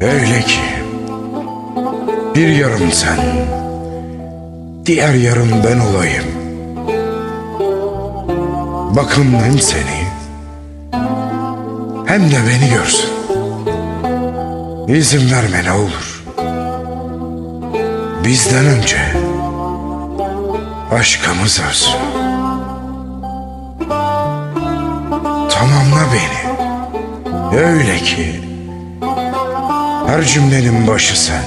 Öyle ki bir yarım sen, diğer yarım ben olayım. Bakın hem seni hem de beni görsün. İzin verme ne olur. Bizden önce aşkımız ölsün. Tamamla beni. Öyle ki her cümlenin başı sen.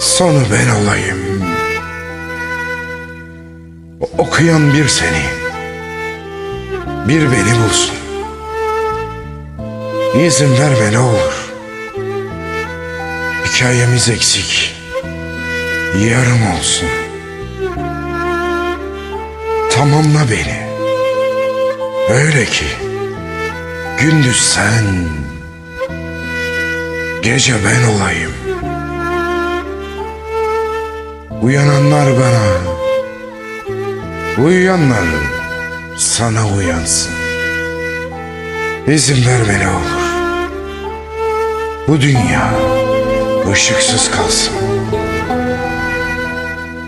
Sonu ben olayım. Okuyan bir seni, bir beni bulsun. İzin verme ne olur. Hikayemiz eksik, yarım olsun. Tamamla beni. Öyle ki gündüz sen, gece ben olayım. Uyananlar bana, uyuyanlar sana uyansın. İzin verme ne olur. Bu dünya ışıksız kalsın.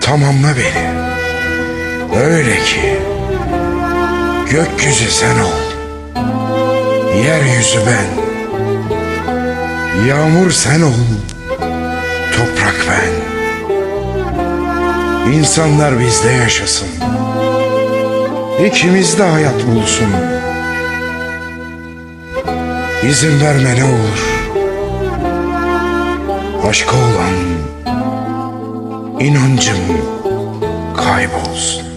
Tamamla beni. Öyle ki gökyüzü sen ol. Yeryüzü ben. Yağmur sen ol. Toprak ben. İnsanlar bizde yaşasın. İkimiz de hayat bulsun. İzin verme ne olur. Aşka olan inancım kaybolsun.